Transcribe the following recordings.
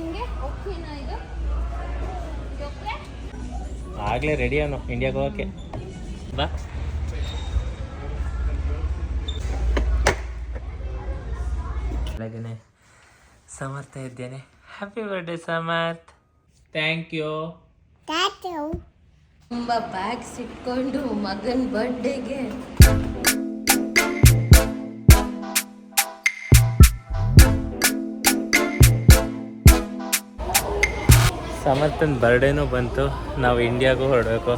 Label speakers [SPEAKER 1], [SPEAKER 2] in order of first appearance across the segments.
[SPEAKER 1] ನಿಂಗೆ ಓಕೆನಾ ಇದು. ಇದು ಓಕೆ
[SPEAKER 2] ಆಗಲೇ ರೆಡಿ ಅವನು ಇಂಡಿಯಾಗೆ ಹೋಗೋಕ್ಕೆ ಬಾ. ಬೆಳಗ್ಗೆ ಸಮರ್ಥ ಇದ್ದೇನೆ. Happy birthday Samarth. Thank you
[SPEAKER 1] ತುಂಬ ಬ್ಯಾಗ್ಸ್ ಇಟ್ಕೊಂಡು ಮಗನ ಬರ್ಡೇಗೆ
[SPEAKER 2] ಸಮರ್ಥನ್ ಬರ್ಡೇನೂ ಬಂತು. ನಾವು ಇಂಡಿಯಾಗೂ ಹೊರಡಬೇಕು.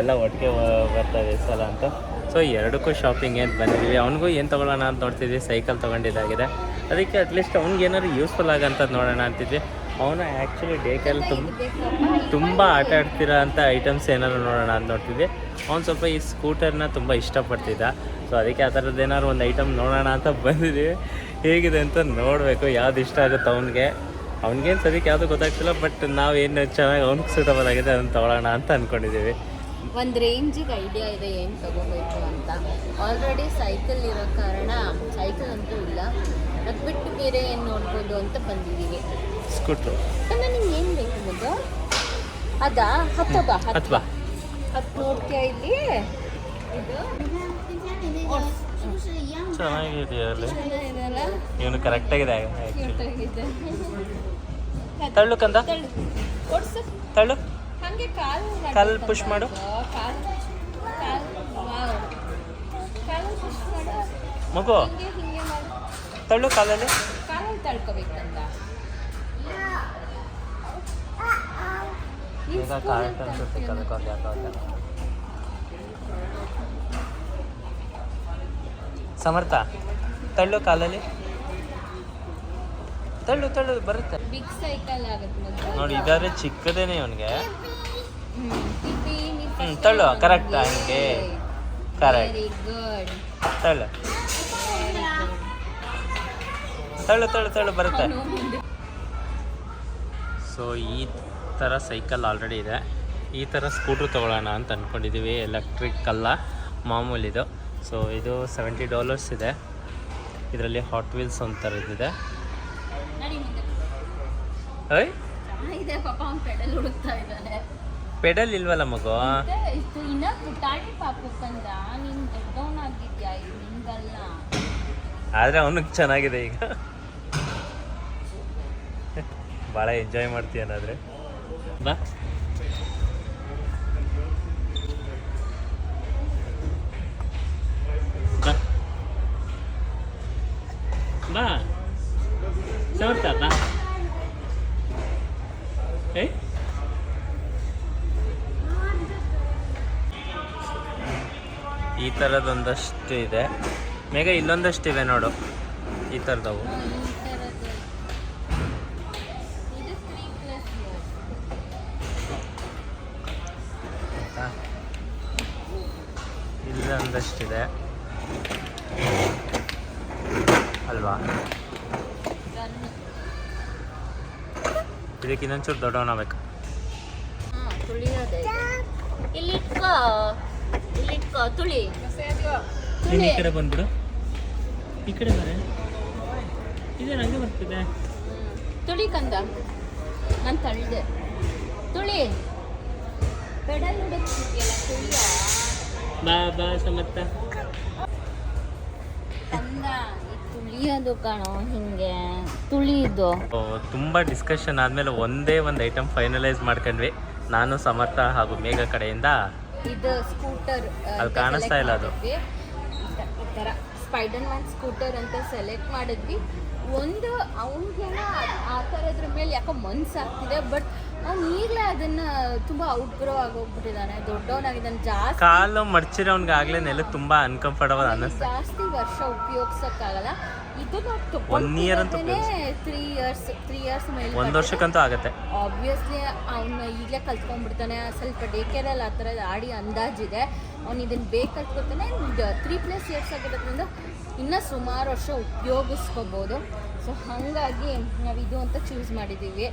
[SPEAKER 2] ಎಲ್ಲ ಒಟ್ಟಿಗೆ ಬರ್ತದೆ ಈ ಸಲ ಅಂತ. ಸೊ ಎರಡಕ್ಕೂ ಶಾಪಿಂಗ್ ಏನು ಬಂದಿದ್ದೀವಿ. ಅವನಿಗೂ ಏನು ತೊಗೊಳ್ಳೋಣ ಅಂತ ನೋಡ್ತಿದ್ವಿ. ಸೈಕಲ್ ತೊಗೊಂಡಿದ್ದಾಗಿದೆ. ಅದಕ್ಕೆ ಅಟ್ಲೀಸ್ಟ್ ಅವ್ನಿಗೆ ಏನಾದ್ರು ಯೂಸ್ಫುಲ್ ಆಗಂಥದ್ದು ನೋಡೋಣ ಅಂತಿದ್ವಿ. ಅವನು ಆ್ಯಕ್ಚುಲಿ ಡೇಕಲ್ಲಿ ತುಂಬ ತುಂಬ ಆಟ ಆಡ್ತಿರೋ ಅಂಥ ಐಟಮ್ಸ್ ಏನಾದ್ರು ನೋಡೋಣ ಅಂತ ನೋಡ್ತಿದ್ವಿ. ಅವ್ನು ಸ್ವಲ್ಪ ಈ ಸ್ಕೂಟರ್ನ ತುಂಬ ಇಷ್ಟಪಡ್ತಿದ್ದ. ಸೊ ಅದಕ್ಕೆ ಆ ಥರದ್ದು ಏನಾದ್ರು ಒಂದು ಐಟಮ್ ನೋಡೋಣ ಅಂತ ಬಂದಿದ್ದೀವಿ. ಹೇಗಿದೆ ಅಂತ ನೋಡಬೇಕು. ಯಾವ್ದು ಇಷ್ಟ ಆಗುತ್ತೆ ಅವ್ನಿಗೆ. ಅವ್ನಿಗೇನು ಸದ್ಯಕ್ಕೆ ಯಾವುದು ಗೊತ್ತಾಗ್ತಿಲ್ಲ ಬಟ್ ನಾವು ಏನು ಚೆನ್ನಾಗಿ ಅವ್ನಿಗೆ ಸೂಟಬಲ್ ಆಗಿದೆ ಅದನ್ನು ತೊಗೊಳ್ಳೋಣ ಅಂತ ಅಂದ್ಕೊಂಡಿದ್ದೀವಿ
[SPEAKER 1] ಒಂದು ರೇಂಜಿಗೆ ಐಡಿಯಾ ಇದೆ ಏನು ತಗೋಬೇಕು ಅಂತ. ಆಲ್ರೆಡಿ ಸೈಕಲ್ ಇರೋ ಕಾರಣ ಸೈಕಲ್ ಅಂತೂ ಇಲ್ಲ. ಅದು ಬಿಟ್ಟು ಬೇರೆ ಏನು ನೋಡ್ಬೋದು ಅಂತ ಬಂದಿದ್ದೀವಿ
[SPEAKER 2] ಸ್ಕೂಟ್ರು
[SPEAKER 1] ನಿಂಗೆ ಏನು ಬೇಕು ಮಗು ಅದಾ? ಹತ್ತು ಬಾ ಹತ್ತು
[SPEAKER 2] ಬಾ.
[SPEAKER 1] ಹತ್ತು ನೋಡ್ತೀಯ ಇಲ್ಲಿ? ಇದು?
[SPEAKER 2] ಚೆನ್ನಾಗಿದೆಯಲ್ಲಿ
[SPEAKER 1] ಚೆನ್ನಾಗಿದೆಯಲ್ಲ?
[SPEAKER 2] ಇವನು ಕರೆಕ್ಟಾಗಿದೆ. ತಳ್ಳು ಕಂದ?
[SPEAKER 1] ತಳ್ಳು. ಕಲ್
[SPEAKER 2] ತಳ್ಳು?
[SPEAKER 1] ಹಂಗೆ ಕಾಲು
[SPEAKER 2] ಕಾಲ್ push ಮಾಡು. ಮಗು ತಳ್ಳು ಕಾಲಲ್ಲಿ. ಈಗ ಕಾರ್ಟ್ ಅನ್ಸುತ್ತೆ. ಕಲ್ಕೊಂಡು ಯಾಕೋ. ಸಮರ್ಥ ತಳ್ಳು ಕಾಲಲ್ಲಿ. ತಳ್ಳು ತಳ್ಳು ಬರುತ್ತೆ.
[SPEAKER 1] ಬಿಗ್ ಸೈಕಲ್ ಆಗುತ್ತೆ ಮಗ
[SPEAKER 2] ನೋಡಿ ಇದಾದ್ರೆ ಚಿಕ್ಕದೇನೆ ಅವನಿಗೆ
[SPEAKER 1] ಹ್ಮ್.
[SPEAKER 2] ತಳ್ಳು, ಕರೆಕ್ಟ್
[SPEAKER 1] ಹೋಗಿ. ಕರೆಕ್ಟ್
[SPEAKER 2] ತಳ್ಳು. ತಳ್ಳು ತಳ್ಳು ತಳ್ಳು ಬರುತ್ತೆ. ಸೊ ಈ ಥರ ಸೈಕಲ್ ಆಲ್ರೆಡಿ ಇದೆ. ಈ ಥರ ಸ್ಕೂಟ್ರ್ ತೊಗೊಳ್ಳೋಣ ಅಂತ ಅಂದ್ಕೊಂಡಿದ್ದೀವಿ ಎಲೆಕ್ಟ್ರಿಕ್ ಅಲ್ಲ ಮಾಮೂಲಿದು. ಸೊ ಇದು ಸೆವೆಂಟಿ ಡಾಲರ್ಸ್ ಇದೆ. ಇದರಲ್ಲಿ ಹಾಟ್ ವೀಲ್ಸ್ ಒಂಥರ ಇದಿದೆ
[SPEAKER 1] ಪಾಪ ಅವ್ನು ಪೆಡಲ್ ಹುಡುಕ್ತಾ ಇದ್ದಾನೆ.
[SPEAKER 2] ಪೆಡಲ್ ಇಲ್ವಲ್ಲ ಮಗು?
[SPEAKER 1] ಆದ್ರೆ ಇದು ಇನ್ನ ಪುಟಾಣಿ ಪಾಪಕ್ಕಂದ ನೀನ್ ದೊಡ್ಡವನಾಗಿದ್ಯಾ ಇದು ನಿಂಗಲ್ಲ.
[SPEAKER 2] ಆದರೆ ಅವನಿಗೆ ಚೆನ್ನಾಗಿದೆ ಈಗ. ಭಾಳ ಎಂಜಾಯ್ ಮಾಡ್ತೀಯನಾದ್ರೆ ಅನ್ನಾದ್ರೆ ಬಾ ಈ ಥರದೊಂದಷ್ಟು ಇದೆ. ಮೇಗ ಇಲ್ಲೊಂದಷ್ಟು ಇವೆ ನೋಡು. ಈ ಥರದವು ಇಲ್ಲೊಂದಷ್ಟಿದೆ. ಅಲ್ವಾ? ಇದಕ್ಕೆ ಇನ್ನೊಂಚೂರು ದೊಡ್ಡವನಾಗಬೇಕು.
[SPEAKER 1] ಹಾ ತುಳಿಯೋದೆ ಇಲ್ಲಿ ಇಟ್ಕೋ ತುಳಿ.
[SPEAKER 2] ನೀನು ಈ ಕಡೆ ಬಂದ್ಬಿಡು. ಈ ಕಡೆ ಬರ ಇದೇ ಹಂಗೆ ಬರ್ತಿದೆ.
[SPEAKER 1] ತುಳಿ ಕಂದ. ನಾನು ತಳ್ಳಿದೆ ತುಳಿ. ಪೆಡಲ್ ತುಳಿಯ?
[SPEAKER 2] ಬಾ ಬಾ ಸಮತ್ತ
[SPEAKER 1] ಕಂದ ಈ ತುಳಿಯೋದು ಕಣೋ ಹಿಂಗೆ. ತುಳಿಯೋದು
[SPEAKER 2] ತುಂಬ ಡಿಸ್ಕಷನ್ ಆದಮೇಲೆ ಒಂದೇ ಒಂದು ಐಟಮ್ ಫೈನಲೈಸ್ ಮಾಡ್ಕೊಂಡ್ವಿ. ನಾನು ಸಮರ್ಥ ಹಾಗೂ ಮೇಘ ಕಡೆಯಿಂದ
[SPEAKER 1] ಇದು ಸ್ಕೂಟರ್
[SPEAKER 2] ಅಲ್ಲಿ ಕಾಣಿಸ್ತಾ ಇಲ್ಲ ಅದು.
[SPEAKER 1] ಈ ಥರ ಸ್ಪೈಡರ್ ಮ್ಯಾನ್ ಸ್ಕೂಟರ್ ಅಂತ ಸೆಲೆಕ್ಟ್ ಮಾಡಿದ್ವಿ. ಒಂದು ಅವನಿಗೆಲ್ಲ ಆ ಥರದ್ರ ಮೇಲೆ ಯಾಕೋ ಮನ್ಸಾಗ್ತಿದೆ ಬಟ್ ಅವ್ನು ಈಗಲೇ ಅದನ್ನ ತುಂಬ ಔಟ್ಗ್ರೋ ಆಗೋಗ್ಬಿಟ್ಟಿದ್ದಾನೆ ದೊಡ್ಡವನಾಗಿದ್ದಾನೆ ಜಾಸ್ತಿ
[SPEAKER 2] ಕಾಲು ಮಡ್ಚಿರೋನ್ಗಾಗ್ಲೇ ನೆಲ ತುಂಬಾ ನೆಲಕ್ಕೆ ತುಂಬ ಅನ್ಕಂಫರ್ಟಬಲ್ ಅನ್ನಿಸ್ತು
[SPEAKER 1] ಜಾಸ್ತಿ ವರ್ಷ ಉಪಯೋಗಿಸೋಕ್ಕಾಗಲ್ಲ. ಇದು
[SPEAKER 2] ತಪ್ಪನ್ ಇಯರ್ ಅಂತ
[SPEAKER 1] ತ್ರೀ ಇಯರ್ಸ್ ತ್ರೀ ಇಯರ್ಸ್ ಮೇಲೆ
[SPEAKER 2] ಒಂದು ವರ್ಷಕ್ಕಂತೂ ಆಗುತ್ತೆ.
[SPEAKER 1] ಆಬ್ವಿಯಸ್ಲಿ ಅವನು ಈಗಲೇ ಕಲ್ತ್ಕೊಂಡ್ಬಿಡ್ತಾನೆ. ಸ್ವಲ್ಪ ಡೇ ಕೇರಲ್ಲಿ ಆ ಥರ ಆಡಿ ಅಂದಾಜಿದೆ. ಅವ್ನು ಇದನ್ನು ಬೇಗ ಕಲ್ತ್ಕೊತಾನೆ. ತ್ರೀ ಪ್ಲಸ್ ಇಯರ್ಸ್ ಆಗಿರೋದ್ರಿಂದ ಇನ್ನೂ ಸುಮಾರು ವರ್ಷ ಉಪಯೋಗಿಸ್ಕೋಬೋದು. ಸೊ ಹಾಗಾಗಿ ನಾವು ಇದು ಅಂತ ಚೂಸ್ ಮಾಡಿದ್ದೀವಿ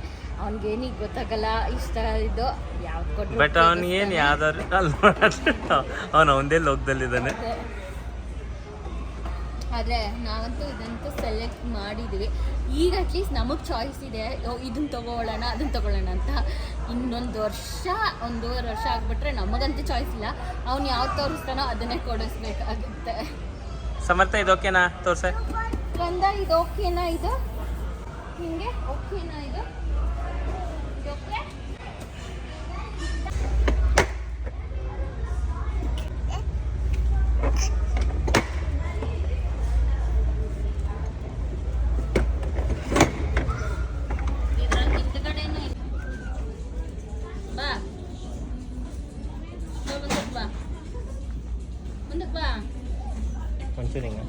[SPEAKER 1] ಏನಿಗ್ ಗೊತ್ತಾಗಲ್ಲ. ಇಷ್ಟ ಇದು ಯಾವ್ದು ಕೊಟ್ಟು
[SPEAKER 2] ಬಟ್ ಅವ್ನಿಗೇನು ಯಾವ್ದಾದ್ರು ಅಲ್ಲಿ ಅವನು ಒಂದೇ ಲೋಕದಲ್ಲಿದ್ದಾನೆ.
[SPEAKER 1] ಆದರೆ ನಾವಂತೂ ಇದಂತೂ ಸೆಲೆಕ್ಟ್ ಮಾಡಿದ್ವಿ. ಈಗ ಅಟ್ಲೀಸ್ಟ್ ನಮಗೆ ಚಾಯ್ಸ್ ಇದೆ. ಇದನ್ನು ತೊಗೊಳ್ಳೋಣ ಅದನ್ನ ತೊಗೊಳ್ಳೋಣ ಅಂತ. ಇನ್ನೊಂದು ವರ್ಷ ಒಂದೂವರೆ ವರ್ಷ ಆಗಿಬಿಟ್ರೆ ನಮಗಂತೂ ಚಾಯ್ಸ್ ಇಲ್ಲ. ಅವ್ನು ಯಾವ್ದು ತೋರಿಸ್ತಾನೋ ಅದನ್ನೇ ಕೊಡಿಸ್ಬೇಕಾಗುತ್ತೆ.
[SPEAKER 2] ಸಮರ್ಥ ಇದು ಓಕೆನಾ ತೋರ್ಸ?
[SPEAKER 1] ಬಂದ ಇದು ಓಕೆನಾ ಇದು? ಹಿಂಗೆ ಓಕೆನಾ ಇದು ಇದು?
[SPEAKER 2] ಒಂಚೂರು ಹಿಂಗೆ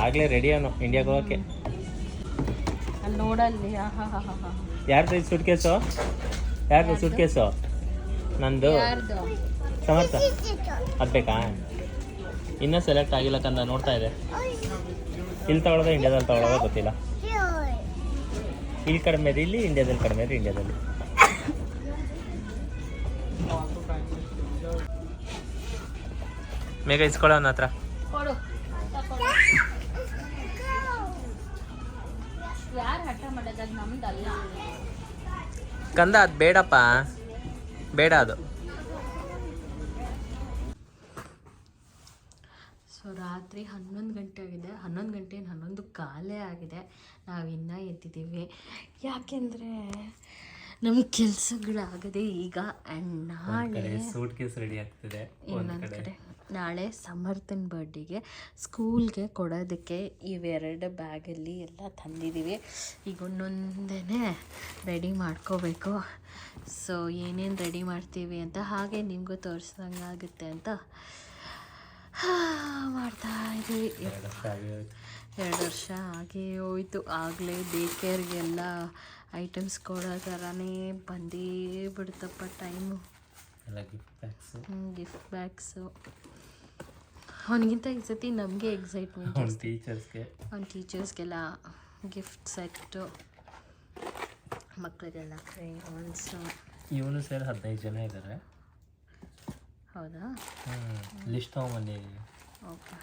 [SPEAKER 2] ಆಗಲೇ ರೆಡಿ ಅವನು ಇಂಡಿಯಾಗೆ ಹೋಗೋಕ್ಕೆ
[SPEAKER 1] ನೋಡಲ್ಲಿ
[SPEAKER 2] ಯಾರ್ದು ಇದು ಸುಟ್ ಕೇಸು ಯಾರ್ದು ಸುಟ್ ಕೇಸು ನಂದು? ಸಮರ್ಥ. ಅದು ಬೇಕಾ? ಇನ್ನೂ ಸೆಲೆಕ್ಟ್ ಆಗಿಲ್ಲ ಕಂದ ನೋಡ್ತಾ ಇದೆ. ಇಲ್ಲಿ ತಗೊಳ್ಳೋದು ಇಂಡಿಯಾದಲ್ಲಿ ತಗೊಳ್ಳೋದು ಗೊತ್ತಿಲ್ಲ. ಇಲ್ಲಿ ಕಡಿಮೆ ಇದೆ ಇಲ್ಲಿ ಇಂಡಿಯಾದಲ್ಲಿ ಕಡಿಮೆ ಇದೆ ಇಂಡಿಯಾದಲ್ಲಿ ಮೇಘ ಇಸ್ಕೊಳ್ಳೋ ಅವನ ಹತ್ರ ಕಂದ ಅದು ಬೇಡಪ್ಪ. ಬೇಡ ಅದು.
[SPEAKER 1] ಸೊ ರಾತ್ರಿ ಹನ್ನೊಂದು ಗಂಟೆ ಆಗಿದೆ. ಹನ್ನೊಂದು ಗಂಟೆ ಹನ್ನೊಂದು ಕಾಲೇ ಆಗಿದೆ. ನಾವು ಇನ್ನೂ ಎದ್ದಿದ್ದೀವಿ. ಯಾಕೆಂದರೆ ನಮ್ಮ ಕೆಲಸಗಳಾಗದೆ ಈಗ ಅಣ್ಣ ನಾಳೆ
[SPEAKER 2] ಸೂಟ್ ಕೇಸ್ ರೆಡಿ ಆಗ್ತಿದೆ
[SPEAKER 1] ಇನ್ನೊಂದು ಕಡೆ. ನಾಳೆ ಸಮರ್ಥನ್ ಬರ್ಡಿಗೆ ಸ್ಕೂಲ್ಗೆ ಕೊಡೋದಕ್ಕೆ ಇವೆರಡು ಬ್ಯಾಗಲ್ಲಿ ಎಲ್ಲ ತಂದಿದ್ದೀವಿ. ಈಗ ಒಂದೊಂದೇ ರೆಡಿ ಮಾಡ್ಕೋಬೇಕು. ಸೊ ಏನೇನು ರೆಡಿ ಮಾಡ್ತೀವಿ ಅಂತ ಹಾಗೆ ನಿಮಗೂ ತೋರಿಸ್ದಂಗೆ ಆಗುತ್ತೆ ಅಂತ ಮಾಡ್ತಾ ಇದ್ದೀವಿ.
[SPEAKER 2] ಎರಡು ವರ್ಷ ಆಗಿ ಹೋಯ್ತು.
[SPEAKER 1] ಆಗಲೇ ಡೇ ಕೇರ್ಗೆಲ್ಲ ಐಟಮ್ಸ್ ಕೊಡೋ ಥರನೇ ಬಂದೇ ಬಿಡ್ತಪ್ಪ ಟೈಮು.
[SPEAKER 2] ಗಿಫ್ಟ್
[SPEAKER 1] ಬ್ಯಾಗ್ಸು ಅವನಿಗಿಂತ ಈ ಸತಿ ನಮಗೆ ಎಕ್ಸೈಟ್ಮೆಂಟ್
[SPEAKER 2] ಅವ್ನ ಟೀಚರ್ಸ್ಗೆ
[SPEAKER 1] ಅವ್ನ ಟೀಚರ್ಸ್ಗೆಲ್ಲ ಗಿಫ್ಟ್ ಸೆಟ್ಟು ಮಕ್ಕಳಿಗೆಲ್ಲ ಕ್ರೇಯಾನ್ಸು
[SPEAKER 2] ಇವನು ಸೇರಿ ಹದಿನೈದು ಜನ ಇದ್ದಾರೆ
[SPEAKER 1] ಹೌದಾ?
[SPEAKER 2] ಲಿಸ್ಟ್ ತೊಗೊಂಬಂದಿದ್ದೀವಿ
[SPEAKER 1] ಓಕೆ.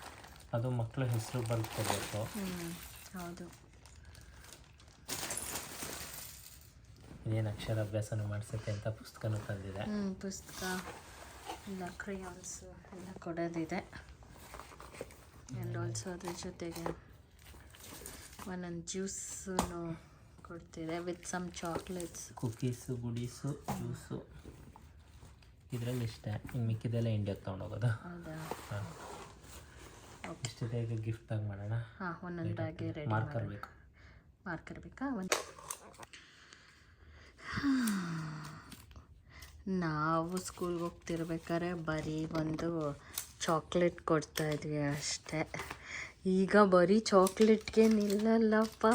[SPEAKER 2] ಅದು ಮಕ್ಕಳ ಹೆಸರು ಬರ್ಕೋಬೇಕು
[SPEAKER 1] ಹ್ಞೂ ಹೌದು.
[SPEAKER 2] ಏನು ಅಕ್ಷರಾಭ್ಯಾಸನೂ ಮಾಡಿಸುತ್ತೆ ಅಂತ ಪುಸ್ತಕನೂ ತಂದಿದೆ.
[SPEAKER 1] ಹ್ಞೂ ಪುಸ್ತಕ ಎಲ್ಲ ಕ್ರೇಯಾನ್ಸು ಎಲ್ಲ ಕೊಡೋದಿದೆ. ಆ್ಯಂಡ್ ಆಲ್ಸೋ ಅದ್ರ ಜೊತೆಗೆ ಒಂದೊಂದು ಜ್ಯೂಸನ್ನು ಕೊಡ್ತಿದೆ with some chocolates
[SPEAKER 2] cookies goodies juice ಇದರಲ್ಲಿ ಇಷ್ಟ ಇನ್ನು ಮಿಕ್ಕಿದೆಲ್ಲ ಇಂಡಿಯಾಗೆ ತೊಗೊಂಡೋಗೋದು
[SPEAKER 1] ಹೌದಾ
[SPEAKER 2] ಹಾಂ. ಗಿಫ್ಟ್ ಆಗಿ ಮಾಡೋಣ?
[SPEAKER 1] ಹಾಂ ಒಂದೊಂದು ಬ್ಯಾಗೆ ರೆಡಿ
[SPEAKER 2] ಮಾರ್ಕರ್ ಬೇಕು.
[SPEAKER 1] ಮಾರ್ಕರ್ ಬೇಕಾ? ಒಂದು ನಾವು ಸ್ಕೂಲ್ಗೆ ಹೋಗ್ತಿರ್ಬೇಕಾದ್ರೆ ಬರೀ ಒಂದು ಚಾಕ್ಲೇಟ್ ಕೊಡ್ತಾ ಇದ್ವಿ ಅಷ್ಟೇ. ಈಗ ಬರೀ ಚಾಕ್ಲೇಟ್ಗೆ ನಿಲ್ಲಲ್ಲಪ್ಪ.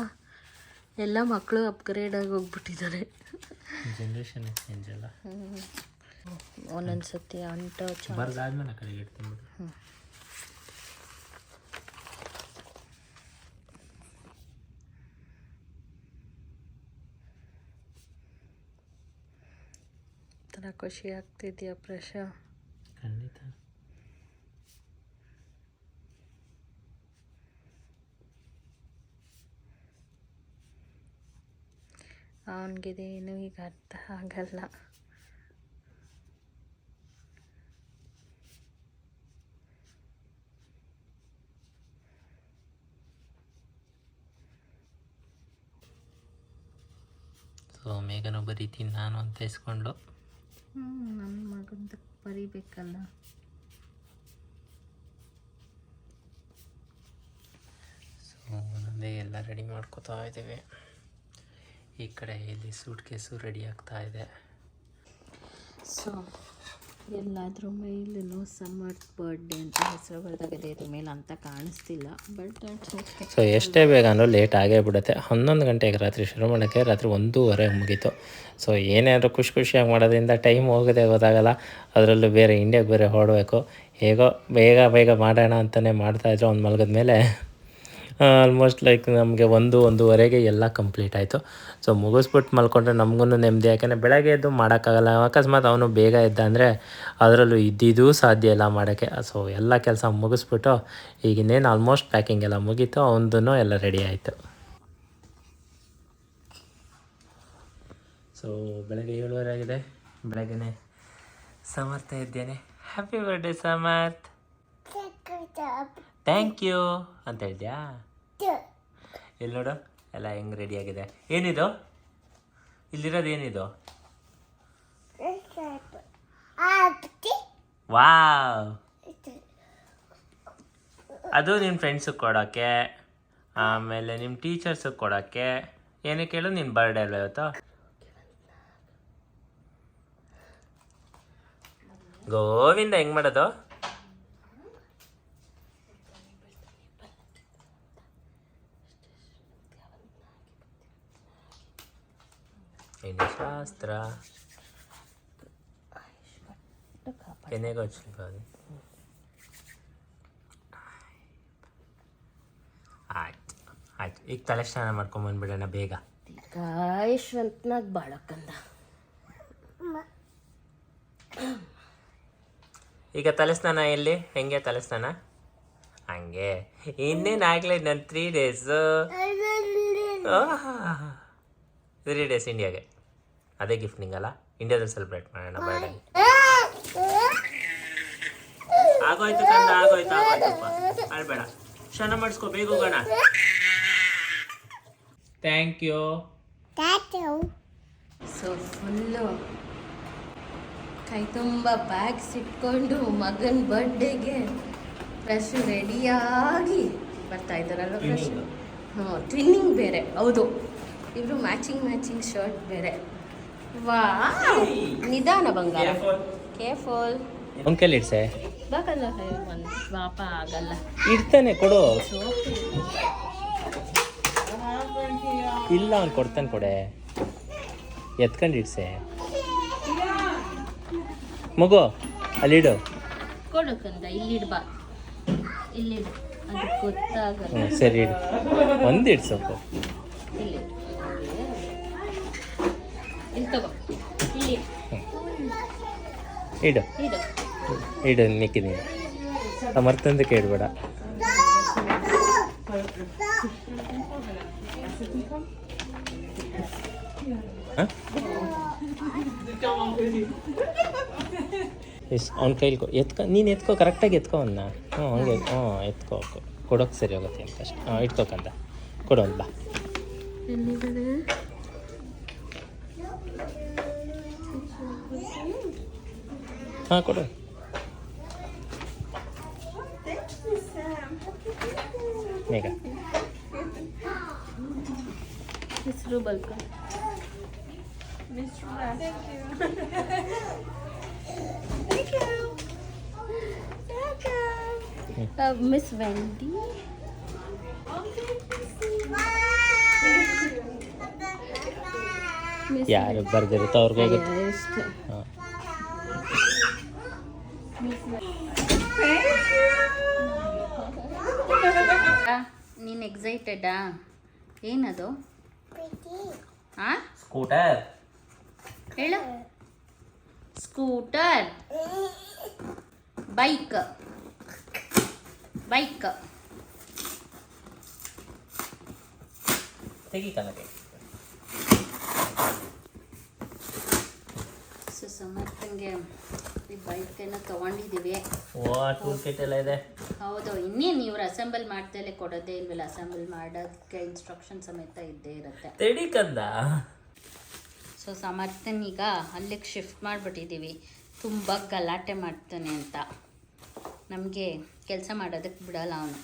[SPEAKER 1] ಎಲ್ಲ ಮಕ್ಕಳು ಅಪ್ಗ್ರೇಡ್ ಆಗಿ ಹೋಗ್ಬಿಟ್ಟಿದ್ದಾರೆ.
[SPEAKER 2] ಜನ್ರೇಷನ್ ಚೇಂಜ್ ಅಲ್ಲ.
[SPEAKER 1] ಒಂದೊಂದು ಸತಿ ಅಂಟ
[SPEAKER 2] ಬರ್ದಾದ್ಮೇಲೆ ಕಡೆಗೆ ಇಡ್ತೀನಿ ಬಿಡು
[SPEAKER 1] ಥರ ಖುಷಿ ಆಗ್ತಿದ್ಯಾ ಪ್ರಶಾ?
[SPEAKER 2] ಖಂಡಿತ.
[SPEAKER 1] ಅವನಿಗಿದೇನು ಈಗ ಅರ್ಥ ಆಗಲ್ಲ.
[SPEAKER 2] ಸೊ ಮೇಘನು ಬರೀತೀನಿ ನಾನು ಅಂತ ಇಸ್ಕೊಂಡು.
[SPEAKER 1] ಹ್ಞೂ ನನ್ನ ಮಗಂದು ಬರಿಬೇಕಲ್ಲ.
[SPEAKER 2] ಸೊ ಒಂದೊಂದೇ ಎಲ್ಲ ರೆಡಿ ಮಾಡ್ಕೋತಾ ಇದ್ದೀವಿ. ಈ ಕಡೆ ಇಲ್ಲಿ ಸೂಟ್ ಕೇಸು ರೆಡಿ ಆಗ್ತಾ ಇದೆ.
[SPEAKER 1] ಸೊ ಎಲ್ಲಾದ್ರ ಮೇಲೂ ಸಮ್ಮರ್ ಬರ್ಡೇ ಅಂತ ಹೆಸರು ಬರ್ದಾಗಿದೆ ಇದ್ರ ಮೇಲೆ ಅಂತ ಕಾಣಿಸ್ತಿಲ್ಲ ಬಟ್
[SPEAKER 2] ಸೊ ಎಷ್ಟೇ ಬೇಗ ಅಂದರೂ ಲೇಟ್ ಆಗೇ ಬಿಡುತ್ತೆ. ಹನ್ನೊಂದು ಗಂಟೆಗೆ ರಾತ್ರಿ ಶುರು ಮಾಡೋಕ್ಕೆ ರಾತ್ರಿ ಒಂದೂವರೆ ಮುಗೀತು. ಸೊ ಏನಾದರೂ ಖುಷಿ ಖುಷಿಯಾಗಿ ಮಾಡೋದ್ರಿಂದ ಟೈಮ್ ಹೋಗೋದೇ ಗೊತ್ತಾಗಲ್ಲ ಅದರಲ್ಲೂ ಬೇರೆ ಇಂಡಿಯಾಗೆ ಬೇರೆ ಹೊಡಬೇಕು ಹೇಗೋ ಬೇಗ ಬೇಗ ಮಾಡೋಣ ಅಂತಲೇ ಮಾಡ್ತಾಯಿದ್ರು ಅವ್ನು ಮಲಗಿದ ಮೇಲೆ ಆಲ್ಮೋಸ್ಟ್ ಲೈಕ್ ನಮಗೆ ಒಂದು ಒಂದೂವರೆಗೆ ಎಲ್ಲ ಕಂಪ್ಲೀಟ್ ಆಯಿತು. ಸೊ ಮುಗಿಸ್ಬಿಟ್ಟು ಮಲ್ಕೊಂಡ್ರೆ ನಮಗೂ ನೆಮ್ಮದಿ. ಯಾಕೆಂದರೆ ಬೆಳಗ್ಗೆ ಎದ್ದು ಮಾಡೋಕ್ಕಾಗಲ್ಲ. ಅಕಸ್ಮಾತ್ ಅವನು ಬೇಗ ಇದ್ದ ಅಂದರೆ ಅದರಲ್ಲೂ ಇದ್ದಿದ್ದೂ ಸಾಧ್ಯ ಇಲ್ಲ ಮಾಡೋಕ್ಕೆ. ಸೊ ಎಲ್ಲ ಕೆಲಸ ಮುಗಿಸ್ಬಿಟ್ಟು ಈಗ ಇನ್ನೇನು ಆಲ್ಮೋಸ್ಟ್ ಪ್ಯಾಕಿಂಗ್ ಎಲ್ಲ ಮುಗೀತು. ಅವನದೂ ಎಲ್ಲ ರೆಡಿ ಆಯಿತು. ಸೊ ಬೆಳಗ್ಗೆ ಏಳುವರೆ ಆಗಿದೆ. ಬೆಳಗ್ಗೆನೆ ಸಮರ್ಥ ಇದ್ದೇನೆ. Happy birthday Samarth. Thank you ಅಂತ ಹೇಳಿದ್ಯಾ ಇಲ್ಲಿ ನೋಡು ಎಲ್ಲ ಹೆಂಗೆ ರೆಡಿ ಆಗಿದೆ. ಏನಿದು? ಇಲ್ಲಿರೋದು ಏನಿದು? ವಾವ್. ಅದು ನಿಮ್ಮ ಫ್ರೆಂಡ್ಸಿಗೆ ಕೊಡೋಕ್ಕೆ ಆಮೇಲೆ ನಿಮ್ಮ ಟೀಚರ್ಸಿಗೆ ಕೊಡೋಕ್ಕೆ ಏನೇ ಕೇಳು ನಿನ್ನ ಬರ್ಡೇ ಅಲ್ಲ ಇವತ್ತು? ಗೋವಿಂದ ಹೆಂಗ್ ಮಾಡೋದು? ಎಣ್ಣೆ ಶಾಸ್ತ್ರ ಕೆನೆಗೆ ಆಯ್ತು ಆಯ್ತು ಈಗ ತಲೆ ಸ್ನಾನ ಮಾಡ್ಕೊಂಬಂದ್ಬಿಡೋಣ ಬೇಗ
[SPEAKER 1] ಯಶವಂತನಾಗ ಬಾಳಕ್ಕಂದ
[SPEAKER 2] ಈಗ ತಲೆ ಸ್ನಾನ ಎಲ್ಲಿ ಹೆಂಗೆ ತಲೆ ಸ್ನಾನ ಹಂಗೆ ಇನ್ನೇನಾಗ್ಲಿ ನನ್ನ ತ್ರೀ ಡೇಸ್ ತ್ರೀ ಡೇಸ್ ಇಂಡಿಯಾಗೆ ಅದೇ ಗಿಫ್ಟ್ ನಿಂಗಲ್ಲ? ಇಂಡಿಯಾದಲ್ಲಿ ಸೆಲೆಬ್ರೇಟ್ ಮಾಡೋಣ ಬರ್ಡೇ ಆಗೋಯ್ತು ಕಂದ ಆಗೋಯ್ತು ಆಗೋಯ್ತಪ್ಪ ಅಳ್ಬೇಡ ಕ್ಷಣ ಮಾಡಿಸ್ಕೊ ಬೇಗ ಹೋಗೋಣ. ಥ್ಯಾಂಕ್ ಯು
[SPEAKER 1] ಸೊ ಫುಲ್ಲು ಕೈ ತುಂಬ ಬ್ಯಾಗ್ಸ್ ಇಟ್ಕೊಂಡು ಮಗನ ಬರ್ಡೇಗೆ ಫ್ರೆಶ್ ರೆಡಿಯಾಗಿ ಬರ್ತಾ ಇದ್ದಾರಲ್ಲ ಫ್ರೆಶ್. ಹ್ಞೂ ಟ್ವಿನ್ನಿಂಗ್ ಬೇರೆ. ಹೌದು. ಇವರು ಮ್ಯಾಚಿಂಗ್ ಮ್ಯಾಚಿಂಗ್ ಶರ್ಟ್ ಬೇರೆ. ವಾ ನಿಧಾನ ಬಂಗಾರ. ಕೇರ್ಫುಲ್
[SPEAKER 2] ಅಂಕಲ್ ಕೈಲಿ ಇಡ್ಸೆ
[SPEAKER 1] ಬಾಕಲ್ಲ ಒಂದು ಪಾಪ ಆಗಲ್ಲ.
[SPEAKER 2] ಇಡ್ತಾನೆ ಕೊಡು. ಇಲ್ಲ ಅವ್ನು ಕೊಡ್ತಾನೆ ಕೊಡೆ. ಎತ್ಕೊಂಡು ಇಡ್ಸೆ. ಮಗು ಅಲ್ಲಿಡು
[SPEAKER 1] ಕೊಡಕ್ಕಂದ ಇಲ್ಲಿಡ್ಬಾ ಇಲ್ಲಿಡು ಅದು ಗೊತ್ತಾಗಲ್ಲ.
[SPEAKER 2] ಸರಿ ಇಡು. ಒಂದು ಇಡ್ಸಪ್ಪ
[SPEAKER 1] ಇಲ್ಲಿ ಇಲ್ಲಿ ತಗೋ. ಇಲ್ಲಿ.
[SPEAKER 2] ಇಡು.
[SPEAKER 1] ಇಡು.
[SPEAKER 2] ಇಡು ನಿಕ್ಕಿ ನೀನು. ಸಮರ್ಥಂದು ಕೇಳಬೇಡ. ಎಸ್ ಅವ್ನ ಕೈಲಿ ಎತ್ಕೊ ನೀನು ಎತ್ಕೋ ಕರೆಕ್ಟಾಗಿ ಎತ್ಕೋ ಅವನ್ನ ಹ್ಞೂ ಹಂಗೆ ಹ್ಞೂ ಎತ್ಕೋ ಕೊಡೋಕೆ ಸರಿ ಹೋಗುತ್ತೆ ಅಂತ ಅಷ್ಟೆ. ಹಾಂ ಇಟ್ಕೋಕಂತ ಕೊಡು ಹಾಂ ಕೊಡು ಬೇಗ
[SPEAKER 1] ಹೆಸರು ಬಲ್ಕ ಮಿಸ್ ವೆಂಡಿ
[SPEAKER 2] ಯಾರು ಬರ್ದಿರುತ್ತೋ ಅವ್ರಿಗೆ ಹೋಗುತ್ತೆ
[SPEAKER 1] ಎಷ್ಟು
[SPEAKER 2] ಹಾಂ
[SPEAKER 1] ನೀನು ಎಕ್ಸೈಟೆಡಾ ಏನದು ಆ
[SPEAKER 2] ಸ್ಕೂಟರ್
[SPEAKER 1] ಹೇಳು ಸ್ಕೂಟರ್ ಬೈಕ್ ಬೈಕ್
[SPEAKER 2] ತೆಗಿ ಕನಕೆ
[SPEAKER 1] ಸೊ ಸಮರ್ಥಂಗೆ ಈ ಬೈಕನ್ನು ತೊಗೊಂಡಿದ್ದೀವಿ.
[SPEAKER 2] ಓ ಟೂಲ್ ಕಿಟ್ ಎಲ್ಲ ಇದೆ.
[SPEAKER 1] ಹೌದು ಇನ್ನೇನು ಇವ್ರು ಅಸೆಂಬಲ್ ಮಾಡ್ತಲೇ ಕೊಡೋದೇ ಇಲ್ವಲ್ಲ ಅಸೆಂಬಲ್ ಮಾಡೋಕ್ಕೆ ಇನ್ಸ್ಟ್ರಕ್ಷನ್ ಸಮೇತ ಇದ್ದೇ ಇರುತ್ತೆ.
[SPEAKER 2] ತೆಡಿ ಕಂದ.
[SPEAKER 1] ಸೊ ಸಮರ್ಥನ್ ಈಗ ಅಲ್ಲಿಗೆ ಶಿಫ್ಟ್ ಮಾಡಿಬಿಟ್ಟಿದ್ದೀವಿ. ತುಂಬ ಗಲಾಟೆ ಮಾಡ್ತಾನೆ ಅಂತ. ನಮಗೆ ಕೆಲಸ ಮಾಡೋದಕ್ಕೆ ಬಿಡಲ್ಲ ಅವನು.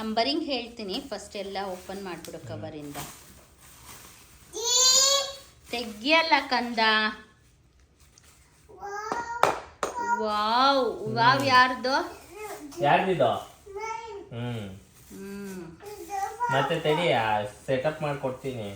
[SPEAKER 1] ನಂಬರಿಂಗ್ ಹೇಳ್ತೀನಿ ಫಸ್ಟ್ ಎಲ್ಲ ಓಪನ್ ಮಾಡಿಬಿಡು ಕವರಿಂದ ತೆಗಿಯಲ್ಲ ಕಂದ? ವಾವ್ ವಾವ್ ಯಾರ್ದು?
[SPEAKER 2] ಯಾರ್ದಿದು?
[SPEAKER 1] ಹ್ಮ್.
[SPEAKER 2] ಮತ್ತೆ ತಡಿ ಸೆಟಪ್ ಮಾಡ್ಕೊಡ್ತೀನಿ.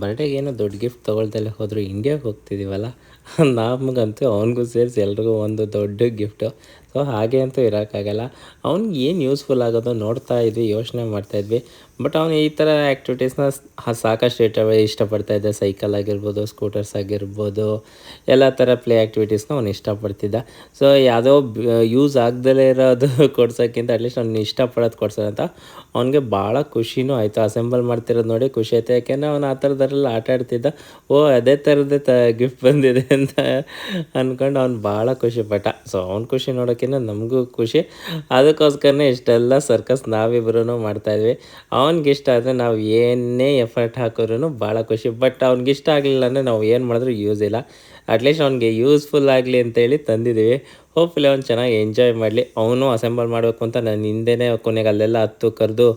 [SPEAKER 2] ಬರ್ಡೇಗೆ ಏನೋ ದೊಡ್ಡ ಗಿಫ್ಟ್ ತೊಗೊಳ್ದಲ್ಲೇ ಹೋದ್ರು ಇಂಡಿಯಾಗೆ ಹೋಗ್ತಿದ್ದೀವಲ್ಲ ನಮಗಂತೂ ಅವನಿಗೂ ಸೇರಿಸಿ ಎಲ್ರಿಗೂ ಒಂದು ದೊಡ್ಡ ಗಿಫ್ಟು ಸೊ ಹಾಗೆ ಅಂತೂ ಇರೋಕ್ಕಾಗಲ್ಲ. ಅವ್ನಿಗೆ ಏನು ಯೂಸ್ಫುಲ್ ಆಗೋದು ನೋಡ್ತಾ ಇದ್ವಿ, ಯೋಚನೆ ಮಾಡ್ತಾಯಿದ್ವಿ ಬಟ್ ಅವ್ನು ಈ ಥರ ಆ್ಯಕ್ಟಿವಿಟೀಸ್ನ ಸಾಕಷ್ಟು ಇಟ್ಟ ಇಷ್ಟಪಡ್ತಾ ಇದ್ದ. ಸೈಕಲ್ ಆಗಿರ್ಬೋದು ಸ್ಕೂಟರ್ಸ್ ಆಗಿರ್ಬೋದು, ಎಲ್ಲ ಥರ ಪ್ಲೇ ಆ್ಯಕ್ಟಿವಿಟೀಸ್ನ ಅವ್ನು ಇಷ್ಟಪಡ್ತಿದ್ದ. ಸೊ ಯಾವುದೋ ಯೂಸ್ ಆಗ್ದಲೇ ಇರೋದು ಕೊಡ್ಸೋಕ್ಕಿಂತ ಅಟ್ಲೀಸ್ಟ್ ಅವ್ನು ಇಷ್ಟಪಡೋದು ಕೊಡ್ಸೋಣ ಅಂತ ಅವ್ನಿಗೆ ಭಾಳ ಖುಷಿನೂ ಆಯಿತು. ಅಸೆಂಬಲ್ ಮಾಡ್ತಿರೋದು ನೋಡಿ ಖುಷಿ ಆಯಿತು. ಯಾಕೆಂದರೆ ಅವನು ಆ ಥರದ್ರಲ್ಲಿ ಆಟ ಆಡ್ತಿದ್ದ. ಓ, ಅದೇ ಥರದ್ದೇ ತ ಗಿಫ್ಟ್ ಬಂದಿದೆ ಅಂತ ಅಂದ್ಕೊಂಡು ಅವ್ನು ಭಾಳ ಖುಷಿಪಟ್ಟ. ಸೊ ಅವ್ನ ಖುಷಿ ನೋಡೋಕ್ಕಿಂತ ನಮಗೂ ಖುಷಿ. ಅದಕ್ಕೋಸ್ಕರನೇ ಇಷ್ಟೆಲ್ಲ ಸರ್ಕಸ್ ನಾವಿಬ್ಬರೂ ಮಾಡ್ತಾಯಿದ್ವಿ ಅವ್ನಿಗೆ ಇಷ್ಟ ಆದರೆ ನಾವು ಏನೇ ಎಫರ್ಟ್ ಹಾಕಿದ್ರೂ ಭಾಳ ಖುಷಿ. ಬಟ್ ಅವ್ನಿಗೆ ಇಷ್ಟ ಆಗಲಿಲ್ಲ ಅಂದರೆ ನಾವು ಏನು ಮಾಡಿದ್ರೂ ಯೂಸ್ ಇಲ್ಲ. ಅಟ್ಲೀಸ್ಟ್ ಅವ್ನಿಗೆ ಯೂಸ್ಫುಲ್ ಆಗಲಿ ಅಂತೇಳಿ ತಂದಿದ್ದೀವಿ ಹೋಪ್ಫುಲಿ ಅವ್ನು ಚೆನ್ನಾಗಿ ಎಂಜಾಯ್ ಮಾಡಲಿ. ಅವನು ಅಸೆಂಬಲ್ ಮಾಡಬೇಕು ಅಂತ ನಾನು ಹಿಂದೆನೇ ಕೊನೆಗೆ ಅಲ್ಲೆಲ್ಲ ಹತ್ತು ಕರೆದು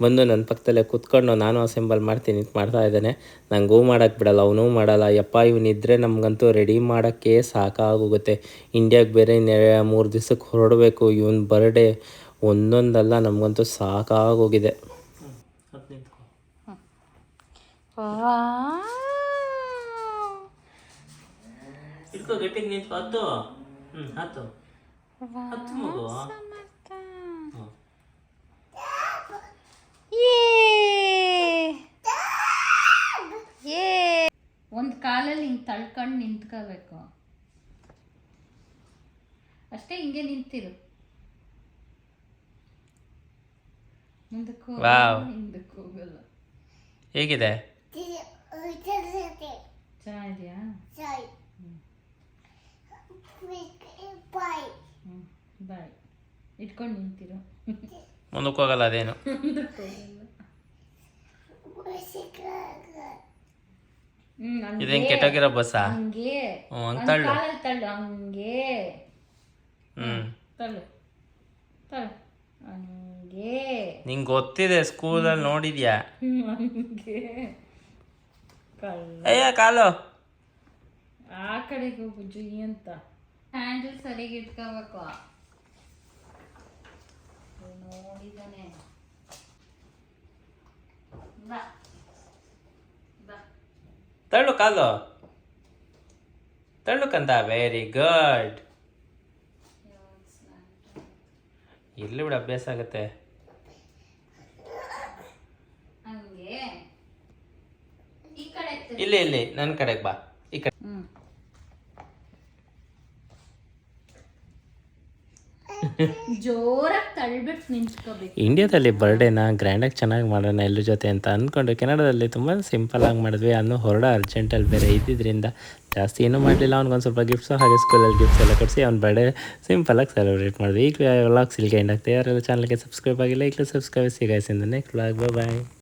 [SPEAKER 2] ಬಂದು ನನ್ನ ಪಕ್ಕದಲ್ಲೇ ಕೂತ್ಕೊಂಡು ನಾನು ಅಸೆಂಬಲ್ ಮಾಡ್ತೀನಿ ಮಾಡ್ತಾ ಇದ್ದಾನೆ. ನಂಗೆ ಹೂ ಮಾಡೋಕ್ಕೆ ಬಿಡಲ್ಲ, ಅವನು ಮಾಡಲ್ಲ. ಯಪ್ಪ ಇವನಿದ್ರೆ ನಮಗಂತೂ ರೆಡಿ ಮಾಡೋಕ್ಕೆ ಸಾಕಾಗೋಗುತ್ತೆ. ಇಂಡಿಯಾಗೆ ಬೇರೆ ಮೂರು ದಿವ್ಸಕ್ಕೆ ಹೊರಡಬೇಕು. ಇವನ್ ಬರ್ಡೇ ಒಂದೊಂದಲ್ಲ ನಮಗಂತೂ ಸಾಕಾಗೋಗಿದೆ. ಹತ್ತು. ಹತ್ತು ಹತ್ತು ಮಗು ಹ್ಮ್.
[SPEAKER 1] ಒಂದು ಕಾಲಲ್ಲಿ ಹಿಂಗೆ ತಳ್ಕೊಂಡು ನಿಂತ್ಕೋಬೇಕು. ಅಷ್ಟೇ ಹಿಂಗೆ ನಿಂತಿರು. ಮುಂದಕ್ಕೆ ಹಿಂದಕ್ಕೆ ಹೋಗಲ್ಲ.
[SPEAKER 2] ಹೇಗಿದೆ?
[SPEAKER 1] ಚೆನ್ನಾಗಿದೆಯಾ? ಬಾಯ್ ಇಟ್ಕೊಂಡು ನಿಂತಿರು.
[SPEAKER 2] ಮುಂದಕ್ಕೆ ಹೋಗಲ್ಲ ಅದೇನು ಇದೇನ್ ಕೆಟ್ಟೋಗಿರೋ ಬಸ್ಸಾ?
[SPEAKER 1] ಒಂದ್
[SPEAKER 2] ತಳ್ಳು.
[SPEAKER 1] ತಳ್ಳು ಹಂಗೆ.
[SPEAKER 2] ಹ್ಮ್.
[SPEAKER 1] ತಳ್ಳು ತಳ್ಳು ಹಂಗೆ.
[SPEAKER 2] ನಿಂಗೆ ಗೊತ್ತಿದೆ ಸ್ಕೂಲಲ್ಲಿ ನೋಡಿದ್ಯಾ?
[SPEAKER 1] ಹಂಗೆ.
[SPEAKER 2] ಅಯ್ಯ ಕಾಲು.
[SPEAKER 1] ಆ ಕಡೆಗೆ ಹೋಗು ಜುಯಿ ಅಂತ. ಹ್ಯಾಂಡಲ್ ಸರಿಯಾಗಿ ಇಟ್ಕೋಬೇಕು. ನೋಡಿದಾನೆ.
[SPEAKER 2] ತಳ್ಳು ಕಾಲು. ತಳ್ಳು ಕಂದ ವೆರಿ ಗುಡ್ ಇಲ್ಲಿ ಬಿಡ ಅಭ್ಯಾಸ ಆಗುತ್ತೆ. ಇಲ್ಲಿ ಇಲ್ಲಿ ನನ್ನ ಕಡೆಗೆ ಬಾ. ಈ ಕಡೆ.
[SPEAKER 1] ಹ್ಮ್.
[SPEAKER 2] ಇಂಡಿಯಾದಲ್ಲಿ ಬರ್ಡೇನ ಗ್ರ್ಯಾಂಡಾಗಿ ಚೆನ್ನಾಗಿ ಮಾಡೋಣ ಎಲ್ಲರ ಜೊತೆ ಅಂತ ಅಂದ್ಕೊಂಡು ಕೆನಡಾದಲ್ಲಿ ತುಂಬ ಸಿಂಪಲಾಗಿ ಮಾಡಿದ್ವಿ. ಅನ್ನೋ ಹೊರಡ ಅರ್ಜೆಂಟಲ್ಲಿ ಬೇರೆ ಇದ್ದಿದ್ದರಿಂದ ಜಾಸ್ತಿ ಏನೂ ಮಾಡಲಿಲ್ಲ. ಅವ್ನಿಗೊಂದು ಸ್ವಲ್ಪ ಗಿಫ್ಟ್ಸು ಹಾಗೆ ಸ್ಕೂಲಲ್ಲಿ ಗಿಫ್ಟ್ಸ್ ಎಲ್ಲ ಕೊಡಿಸಿ ಅವ್ನ ಬರ್ಡೇ ಸಿಂಪಲಾಗಿ ಸೆಲೆಬ್ರೇಟ್ ಮಾಡಿದ್ವಿ. ಈಗ ವ್ಲಾಗ್ಸ್ ಇಲ್ಲಿಗೆ ಎಂಡ್ ಆಗ್ತದೆ ಯಾರೆಲ್ಲ ಚಾನಲ್ಗೆ ಸಬ್ಸ್ಕ್ರೈಬ್ ಆಗಿಲ್ಲ, ಈಗಲೂ ಸಬ್ಸ್ಕ್ರೈಬ್ ಸಿಗಾಯ್ಸಿಂದ ನೆಕ್ಸ್ಟ್ ವ್ಲಾಗ್ ಬಾಯ್